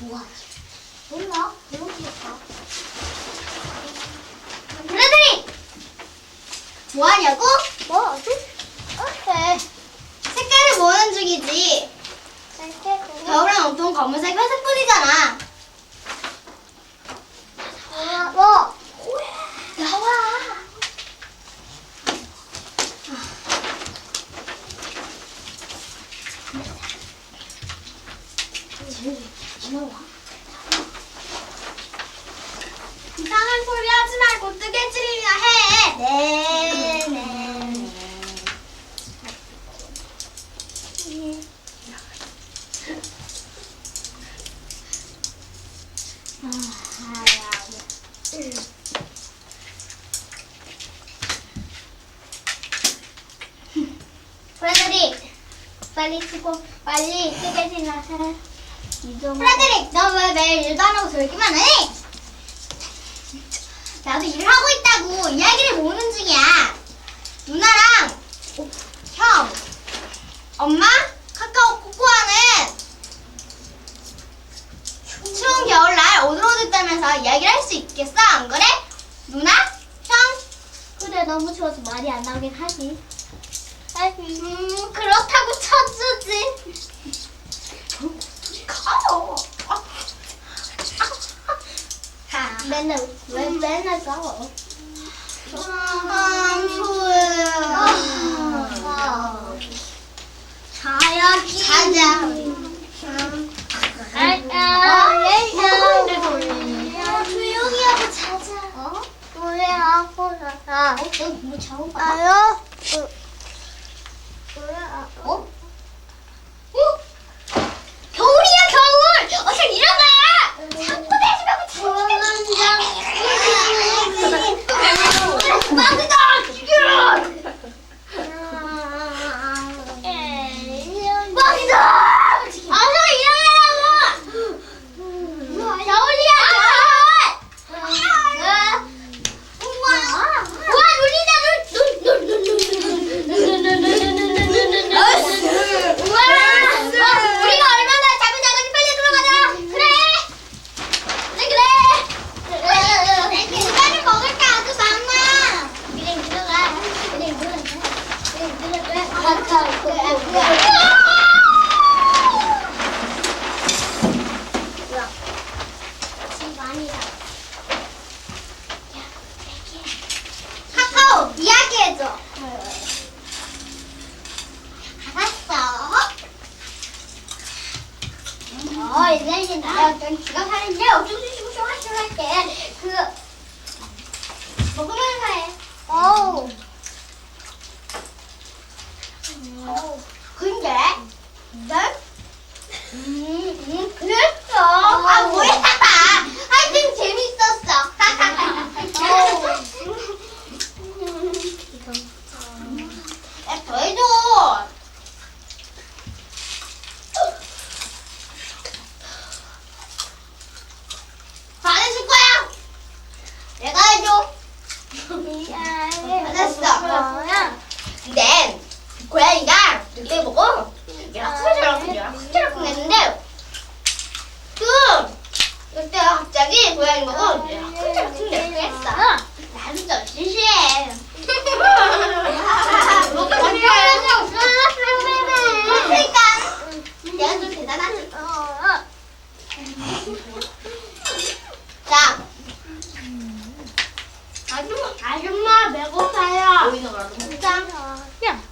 뭐하지? 몰라. 배우겠다. 브라더리! 뭐하냐고? 뭐하지? 오케이. 색깔을 모으는 중이지. 겨울엔 온통 검은색 회색뿐이잖아. 뭐? 나와. 이상한 소리 하지 말고 뜨개질이나 해. 네, 네. 프레드릭, 빨리 치고 빨리 뜨개질이나 해. 프레드릭, 너 왜 매일 일도 안 하고 놀기만 해? 나도 일을 하고 있다고 이야기를 모으는 중이야. 누나랑 오, 형, 엄마, 카카오 코코아는 추운 겨울날 오들오들 떨면서 이야기를 할 수 있겠어? 안 그래? 누나? 형? 그래 너무 추워서 말이 안 나오긴 하지. 음 그렇다고 쳐주지. 맨날 왜 맨날 싸워? 아, 좋아요. 자야지. 자자. 조용히 하고 자자. 어? 왜 아고 자자? 어? 봤나? 아요. 어? 어? 겨울이야 겨울! 어서 일어나! 자꾸 대지 말고 자꾸 빵이다! 죽여라! 빵이다! 어서 일어나라고! 겨울이야 겨울! 우와 우와 놀리다 놀 우와 우리가 얼마나 잠이 작은지 빨리 들어가자 그래 그래 그래 시간을 먹을 게 아주 많아 그래 들어가 그래 들어가 그래 들어가 집안이다 카카오 이야기해줘 알았어 어 이제 이제 나랑 좀 지각하는데 어쩌고 저쩌고 쇼하쇼 할때 그 먹으면서 해 어우 근데 네? 음, 음 그랬어 아 뭐야 하여튼 재밌었어 야, 더 해줘. 안 해줄 거야. 내가 해줘. 알았어. 근데 고양이가 늑대 보고 얘가 크게저랑큰 얘가 크게저랑 했는데 그 늑대가 갑자기 고양이. 나도 좀 시시해. 그러니까 내가 좀 대단하지. 자, 아줌마, 아줌마 배고파요. 보이는 거라도 먹자. 야.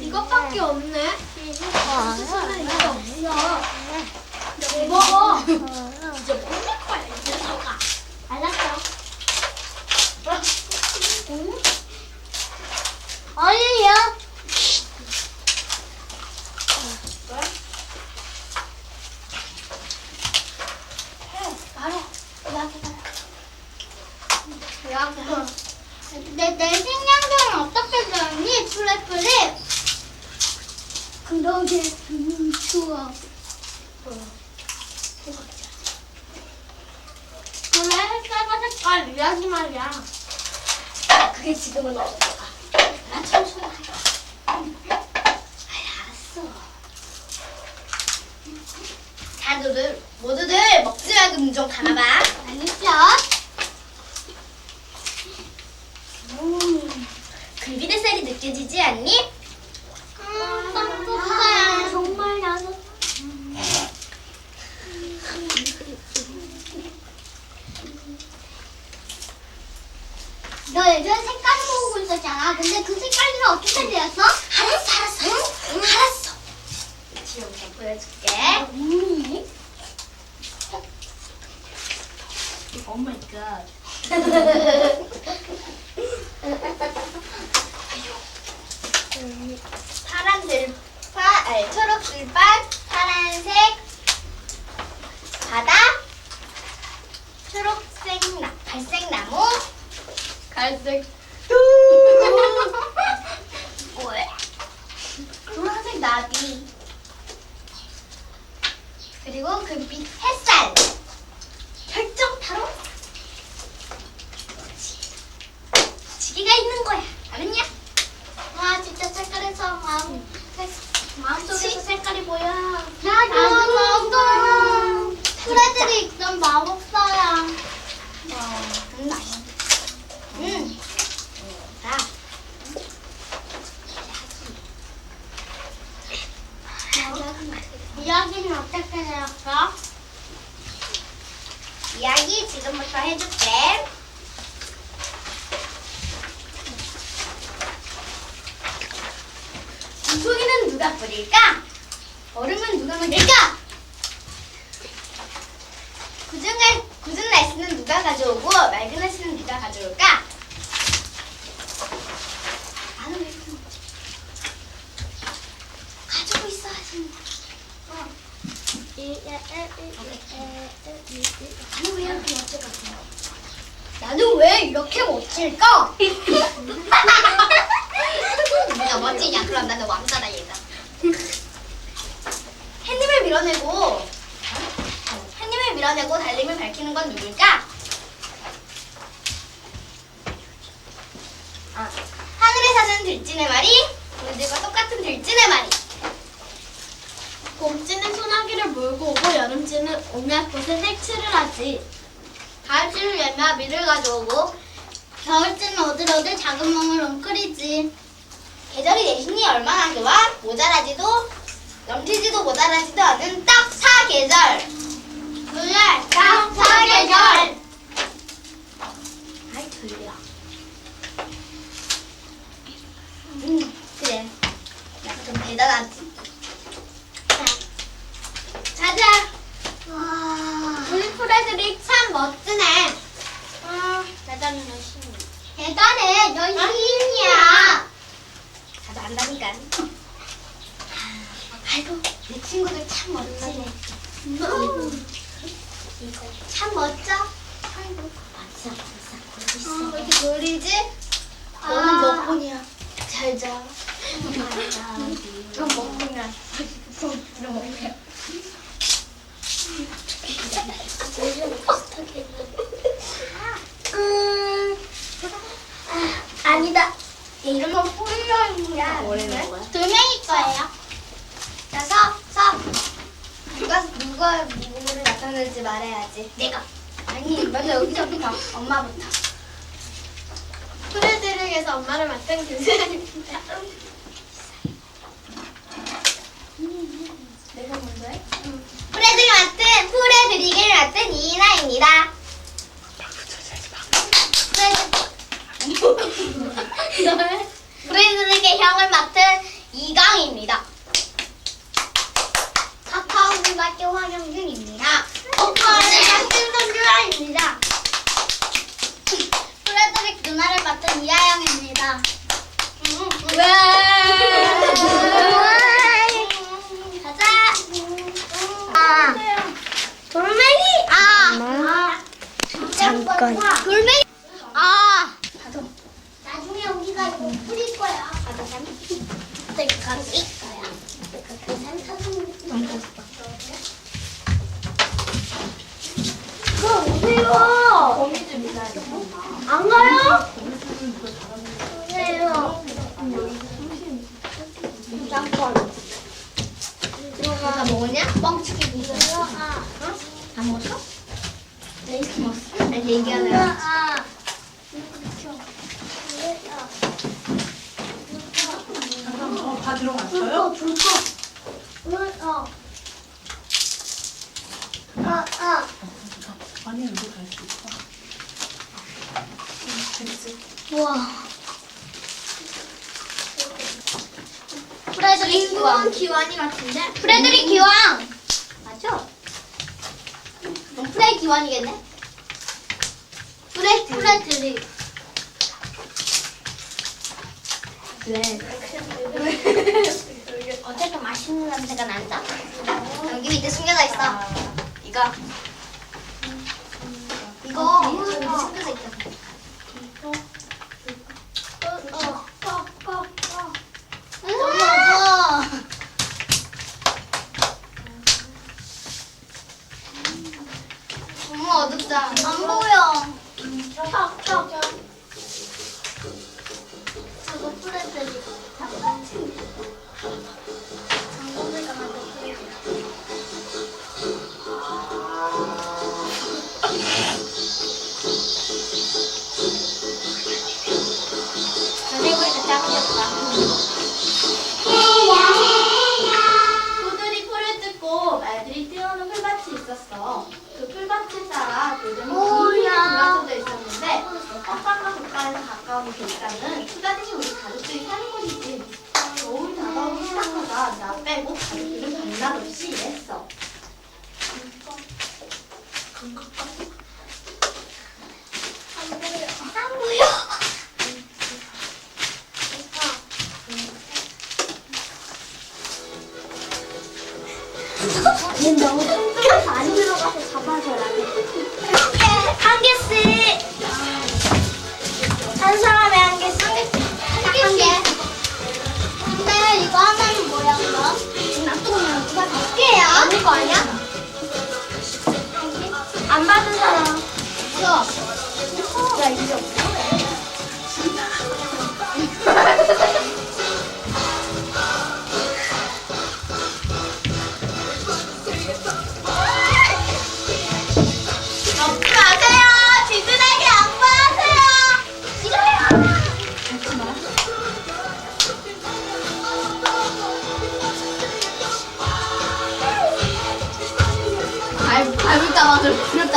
이것밖에 없네. 없어. 먹어. 진짜 먹을 내, 내 식량들은 어떻게 되었니? 플래플립? 감독의 음, 추억. 그래, 색깔과 색깔 이야기 말이야. 그게 지금은 없어. 나 청소나 해. 알았어. 자, 너들 모두들 먹지 말고 눈좀 감아봐. 알겠어. 음, 굴비대살이 느껴지지 않니? 너 예전에 색깔 모으고 있었잖아. 근데 그 색깔들은 어떻게 되었어? 알았어, 알았어. 응, 알았어. 지금 잘 보여줄게. 음. 오 마이 갓. 파란 들파, 아니 초록 들판, 파란색 바다, 초록색 나, 갈색 나무, 갈색? 노란색 나비. 그리고 금빛 햇살. 결정 바로 지기가 있는 거야. 알았냐? 와 진짜 색깔에서 마음 마음속에서 그치? 색깔이 보여. 나도 나도. 나도. 프레드릭 넌 마법사야. 음, 맛있어. 음. 자, 이야기는 어떻게 되었어? 이야기 지금부터 해줄게. 물고기는 누가 뿌릴까? 얼음은 누가 만들까? 굳은, 날, 굳은 날씨는 누가 가져오고 맑은 날씨는 누가 가져올까? 나는 왜 거지? 가지고 있어야지. 어. 나는 왜 이렇게 멋질 것 같아? 나는 왜 이렇게 멋질까? 누가 멋지냐? 그럼 나는 왕자다 얘가. 밀어내고 햇님을 밀어내고 달림을 밝히는 건 누굴까? 아, 하늘에 사는 들쥐네 마리, 우리들과 똑같은 들쥐네 마리. 봄지는 소나기를 몰고 오고 여름지는 온갖 곳에 색칠을 하지. 가을지는 열매비를 가져오고 겨울지는 어들어들 작은 멍을 웅크리지. 계절이 내신이 얼마나 좋아 모자라지도 넘치지도 모자라지도 않은 딱 사계절. 그래, 딱 사계절. 아이 들려. 음 그래. 약간 좀 대단하지? 자자 와, 우리 프레드릭 참 멋지네. 아, 대단히 열심히. 대단해. 넌 시인이야. 자주 안다니까 아이고 내 친구들 참 멋지네 음. 참 멋져 아이고 맞아 맞아 어, 왜 이렇게 놀리지? 아. 너는 몇 분이야? 잘 자 넌몇 분이야? 넌몇 분이야? 음, 아니다 이런 건 폴로인이야 두 명일 거예요. 자, 서, 서. 누가, 누구를 나타낼지 말해야지. 내가. 아니, 먼저 여기서부터. 엄마부터. 프레드릭에서 엄마를 맡은 교수입니다. 내가 먼저 해? 프레드릭 맡은, 프레드릭을 맡은 이나입니다. 너의 프레드릭의 형을 맡은 이강입니다. 카카오를 맡은 황영준입니다. 오빠를 맡은 선주라입니다. 프레드릭 누나를 맡은 이하영입니다. 왜? 가자. 아. 돌멩이! 아! 잠깐. 돌멩이! 아! 나중에 우리가 이거 뿌릴 거야. 내가 뿌릴 거야. 그거 오세요! 안 가요? 오세요. 잠깐. 다 먹었냐? 뻥치기 무슨 아, 다 먹었어? 얘기하네요. 아. 어, 다 들어갔어요? 어. 아, 아. 아니, 여기 갈수 있어. 됐지. 우와. 프레드릭 기왕. 기완이 같은데? 프레드릭 기왕. 맞죠? 어, 프레 기왕이겠네. 프레 프레드릭. 네. 어쨌든 맛있는 냄새가 난다. 여기 밑에 숨겨져 있어. 이거. 이거 언니 거 아니야? 안 받은 사람. 이거. 야 이제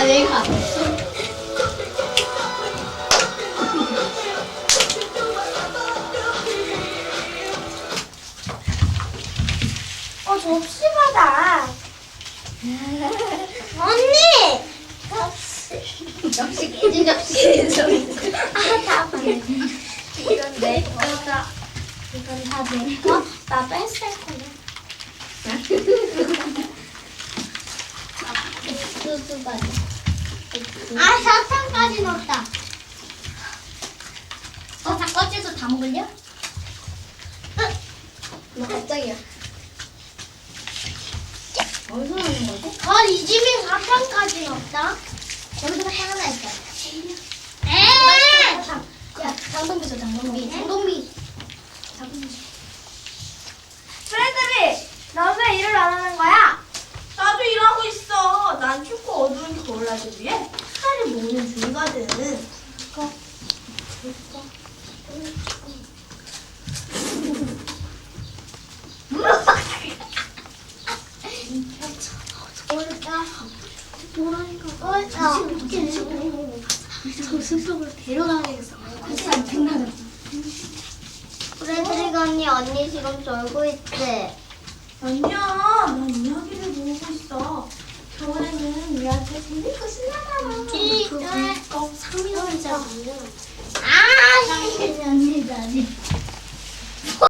때마다 부럽다 내가. 어 접시 받아. 언니. 접시 깨진 접시에서. 아다 받네. 이건 내 거다. 이건 다내 거. 나 뺐을 거야. 아 사탕까지 넣었다. 어, 다 껍질도 다 먹을려? 뭐 갑자기야. 어디서 나는 거지? 아이 집에 사탕까지 넣었다. 여기도 사탕 하나 있어. 에. 사탕. 야, 장동비 줘, 장동비. 장동비. 프레드리, 너 왜 일을 안 하는 거야? 나도 일하고 있어. 난 춥고 어두운 겨울날을 위해 수다를 모으는 중이거든. 어렵다. 뭐라니까. 어렵다. 저 숲속으로 데려가야겠어. 진짜 백나는. 프레드릭 언니, 언니 지금 졸고 있지? 아니야, 난 이야기를 모으고 있어. 겨울에는 우리한테 재밌고 신나잖아. 이, 네. 어, 상민이 혼자. 아, 상민이 언니도 아니.